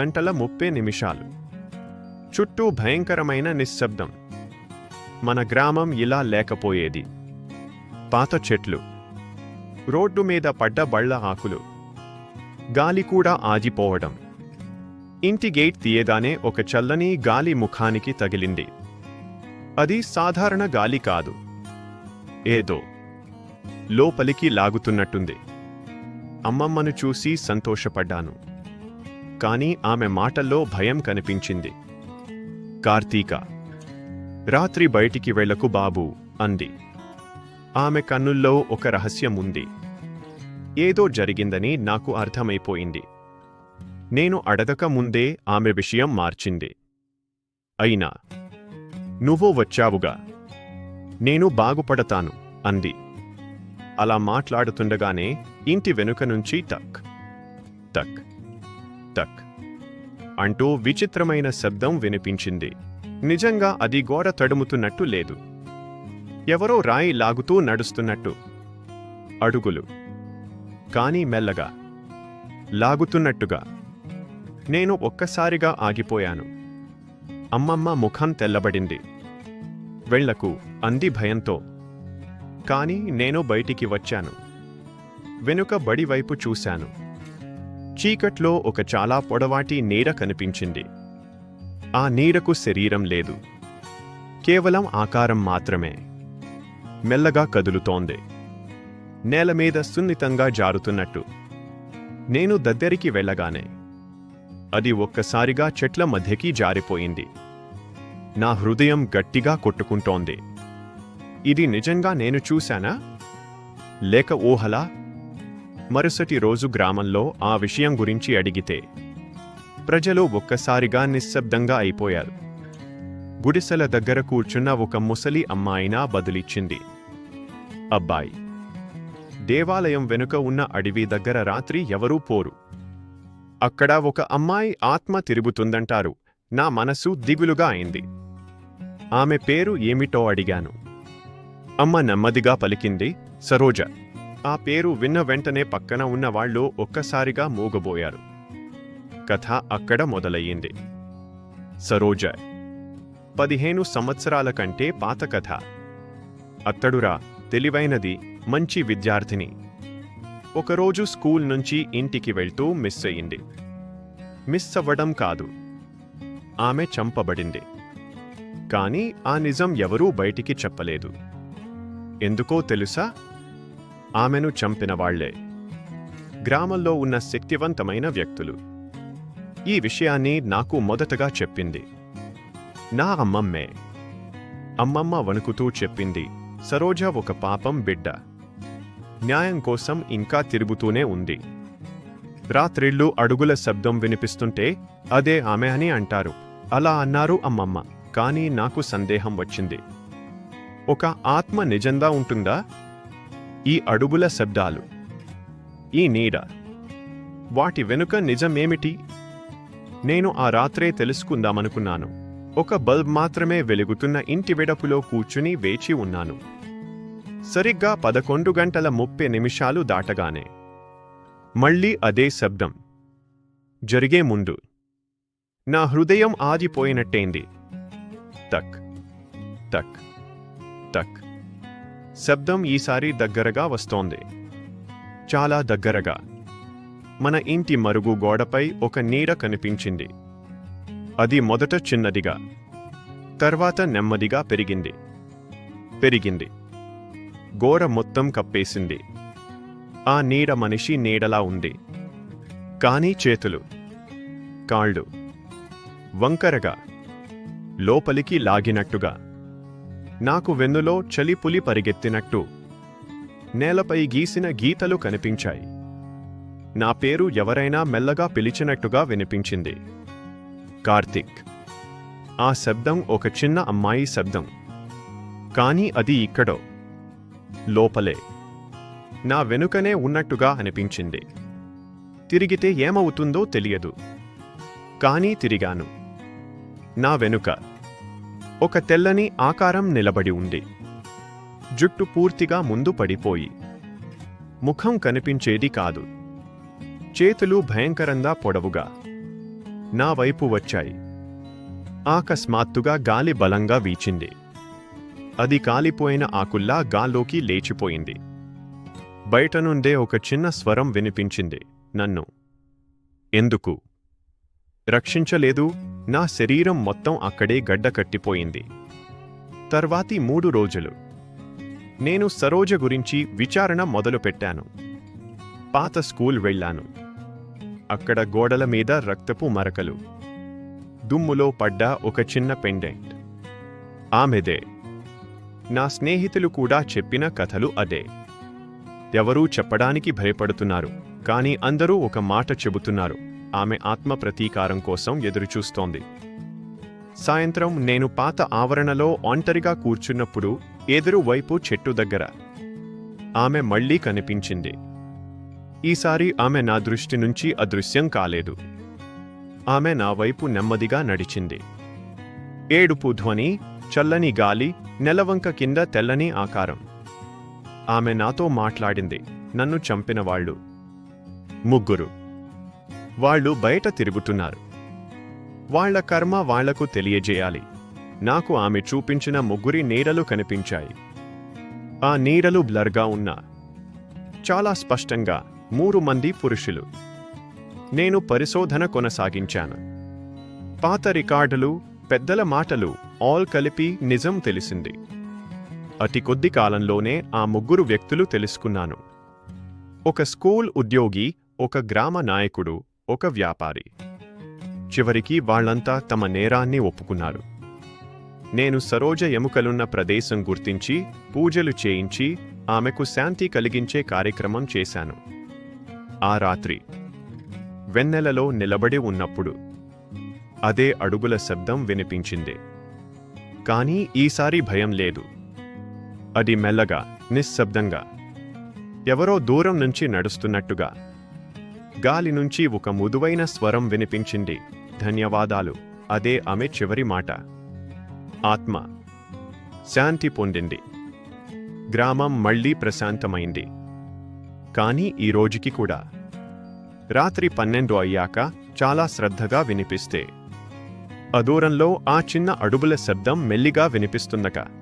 గంటల ముప్పై నిమిషాలు. చుట్టూ భయంకరమైన నిశ్శబ్దం. మన గ్రామం ఇలా లేకపోయేది. పాత చెట్లు. రోడ్డు మీద పడ్డ బళ్ళ ఆకులు. గాలి కూడా ఆగిపోవడం. ఇంటి గేట్ తీయగానే ఒక చల్లని గాలి ముఖానికి తగిలింది. అది సాధారణ గాలి కాదు. ఏదో. లోపలికి లాగుతున్నట్టుంది. అమ్మమ్మను చూసి సంతోషపడ్డాను. కాని ఆమె మాటల్లో భయం కనిపించింది. కార్తీక రాత్రి బయటికి వెళ్ళకు బాబు అంది. ఆమె కన్నుల్లో ఒక రహస్యం ఉంది ఏదో జరిగిందని నాకు అర్థమైపోయింది. నేను అడగక ముందే ఆమె విషయం మార్చింది. అయినా నువ్వు వచ్చావుగా. నేను బాగుపడతాను అంది. అలా మాట్లాడుతుండగానే ఇంటి వెనుక నుంచి టక్ టక్. టక్ అంటూ విచిత్రమైన శబ్దం వినిపించింది. నిజంగా అది గోడ తడుముతున్నట్టు లేదు. ఎవరో రాయి లాగుతూ నడుస్తున్నట్టు. అడుగులు. కానీ మెల్లగా. లాగుతున్నట్టుగా. నేను ఒక్కసారిగా ఆగిపోయాను. అమ్మమ్మ ముఖం తెల్లబడింది. వెళ్ళకు అంది భయంతో. కాని నేను బయటికి వచ్చాను. వెనుక బడివైపు చూశాను. చీకట్లో ఒక చాలా పొడవాటి నీడ కనిపించింది. ఆ నీడకు శరీరం లేదు. కేవలం ఆకారం మాత్రమే. మెల్లగా కదులుతోంది. నేల మీద సున్నితంగా జారుతున్నట్టు. నేను దగ్గరికి వెళ్ళగానే అది ఒక్కసారిగా చెట్ల మధ్యకి జారిపోయింది. నా హృదయం గట్టిగా కొట్టుకుంటోంది. ఇది నిజంగా నేను చూశానా? లేక ఊహలా? మరుసటి రోజు గ్రామంలో ఆ విషయం గురించి అడిగితే ప్రజలు ఒక్కసారిగా నిశ్శబ్దంగా అయిపోయారు. గుడిసెల దగ్గర కూర్చున్న ఒక ముసలి అమ్మాయినా బదులిచ్చింది. అబ్బాయి దేవాలయం వెనుక ఉన్న అడవి దగ్గర రాత్రి ఎవరూ పోరు. అక్కడ ఒక అమ్మాయి ఆత్మ తిరుగుతుందంటారు. నా మనసు దిగులుగా అయింది. ఆమె పేరు ఏమిటో అడిగాను. అమ్మ నెమ్మదిగా పలికింది సరోజ ఆ పేరు విన్న వెంటనే పక్కన ఉన్న వాళ్ళు ఒక్కసారిగా మూగబోయారు. కథ అక్కడ మొదలయ్యింది. సరోజ పదిహేను సంవత్సరాల కంటే పాత కథ. అత్తడురా తెలివైనది మంచి విద్యార్థిని. ఒకరోజు స్కూల్ నుంచి ఇంటికి వెళ్తూ మిస్ అయ్యింది. మిస్ అవ్వడం కాదు. ఆమె చంపబడింది. కానీ ఆ నిజం ఎవరూ బయటికి చెప్పలేదు. ఎందుకో తెలుసా? ఆమెను చంపిన వాళ్ళే. గ్రామంలో ఉన్న శక్తివంతమైన వ్యక్తులు. ఈ విషయాన్ని నాకు మొదటగా చెప్పింది. నా అమ్మమ్మే. అమ్మమ్మ వణుకుతూ చెప్పింది సరోజ ఒక పాపం బిడ్డ. న్యాయం కోసం ఇంకా తిరుగుతూనే ఉంది. రాత్రిళ్ళు అడుగుల శబ్దం వినిపిస్తుంటే అదే ఆమె అని అంటారు. అలా అన్నారు అమ్మమ్మ కానీ నాకు సందేహం వచ్చింది. ఒక ఆత్మ నిజంగా ఉంటుందా? ఈ అడుగుల శబ్దాలు. ఈ నీడ. వాటి వెనుక నిజమేమిటి? నేను ఆ రాత్రే తెలుసుకుందామనుకున్నాను. ఒక బల్బ్ మాత్రమే వెలుగుతున్న ఇంటి వెడపులో కూర్చుని వేచి ఉన్నాను. సరిగ్గా పదకొండు గంటల ముప్పై నిమిషాలు దాటగానే. మళ్ళీ అదే శబ్దం. జరిగే ముందు. నా హృదయం ఆదిపోయినట్టేంది తక్. తక్. తక్. శబ్దం ఈసారి దగ్గరగా వస్తోంది. చాలా దగ్గరగా. మన ఇంటి మరుగు గోడపై ఒక నీడ కనిపించింది. అది మొదట చిన్నదిగా తర్వాత నెమ్మదిగా పెరిగింది. పెరిగింది. గోడ మొత్తం కప్పేసింది. ఆ నీడ మనిషి నీడలా ఉంది. కానీ చేతులు కాళ్ళు వంకరగా లోపలికి లాగినట్టుగా. నాకు వెన్నులో చలిపులి పరిగెత్తినట్టు. నేలపై గీసిన గీతలు కనిపించాయి. నా పేరు ఎవరైనా మెల్లగా పిలిచినట్టుగా వినిపించింది. కార్తిక్. ఆ శబ్దం ఒక చిన్న అమ్మాయి శబ్దం. కానీ అది ఇక్కడో. లోపలే. నా వెనుకనే ఉన్నట్టుగా అనిపించింది. తిరిగితే ఏమవుతుందో తెలియదు. కానీ తిరిగాను. నా వెనుక. ఒక తెల్లని ఆకారం నిలబడి ఉంది. జుట్టు పూర్తిగా ముందు పడిపోయి. ముఖం కనిపించేది కాదు. చేతులు భయంకరంగా పొడవుగా. నా వైపు వచ్చాయి. ఆకస్మాత్తుగా గాలి బలంగా వీచింది. అది కాలిపోయిన ఆకుల్లా గాల్లోకి లేచిపోయింది. బయట నుండే ఒక చిన్న స్వరం వినిపించింది నన్ను. ఎందుకు? రక్షించలేదు. నా శరీరం మొత్తం అక్కడే గడ్డ కట్టిపోయింది. తర్వాతి మూడు రోజులు. నేను సరోజ గురించి విచారణ మొదలుపెట్టాను. పాత స్కూల్ వెళ్ళాను. అక్కడ గోడల మీద రక్తపు మరకలు. దుమ్ములో పడ్డ ఒక చిన్న పెండెంట్. ఆమెదే. నా స్నేహితులు కూడా చెప్పిన కథలు అదే. ఎవరూ చెప్పడానికి భయపడుతున్నారు కానీ అందరూ ఒక మాట చెబుతున్నారు. ఆమె ఆత్మ ప్రతీకారం కోసం ఎదురుచూస్తోంది. సాయంత్రం నేను పాత ఆవరణలో ఒంటరిగా కూర్చున్నప్పుడు ఎదురు వైపు చెట్టు దగ్గర ఆమె మళ్ళీ కనిపించింది. ఈసారి ఆమె నా దృష్టి నుంచి అదృశ్యం కాలేదు. ఆమె నా వైపు నెమ్మదిగా నడిచింది. ఏడుపు ధ్వని చల్లని గాలి నెలవంక కింద తెల్లని ఆకారం. ఆమె నాతో మాట్లాడింది నన్ను చంపినవాళ్ళు ముగ్గురు. వాళ్ళు బయట తిరుగుతున్నారు. వాళ్ళ కర్మ వాళ్ళకు తెలియజేయాలి. నాకు ఆమె చూపించిన ముగ్గురి నీడలు కనిపించాయి. ఆ నీడలు బ్లర్గా ఉన్నా. చాలా స్పష్టంగా మూడు మంది పురుషులు. నేను పరిశోధన కొనసాగించాను. పాత రికార్డులు పెద్దల మాటలు ఆల్ కలిపి నిజం తెలిసింది. అతి కొద్ది కాలంలోనే ఆ ముగ్గురు వ్యక్తులు తెలుసుకున్నాను. ఒక స్కూల్ ఉద్యోగి ఒక గ్రామ నాయకుడు ఒక వ్యాపారి. చివరికి వాళ్ళంతా తమ నేరాన్ని ఒప్పుకున్నారు. నేను సరోజ ఎముకలున్న ప్రదేశం గుర్తించి పూజలు చేయించి ఆమెకు శాంతి కలిగించే కార్యక్రమం చేశాను. ఆ రాత్రి వెన్నెలలో నిలబడి ఉన్నప్పుడు అదే అడుగుల శబ్దం వినిపించింది. కానీ ఈసారి భయం లేదు. అది మెల్లగా నిశ్శబ్దంగా ఎవరో దూరం నుంచి నడుస్తున్నట్టుగా గాలి నుంచి ఒక ముదువైన స్వరం వినిపించింది. ధన్యవాదాలు. అదే ఆమె చివరి మాట. ఆత్మ. శాంతి పొందింది. గ్రామం మళ్ళీ ప్రశాంతమైంది. కానీ ఈ రోజుకి కూడా. రాత్రి పన్నెండు అయ్యాక చాలా శ్రద్ధగా వినిపిస్తే. అదూరంలో ఆ చిన్న అడుగుల శబ్దం మెల్లిగా వినిపిస్తుందక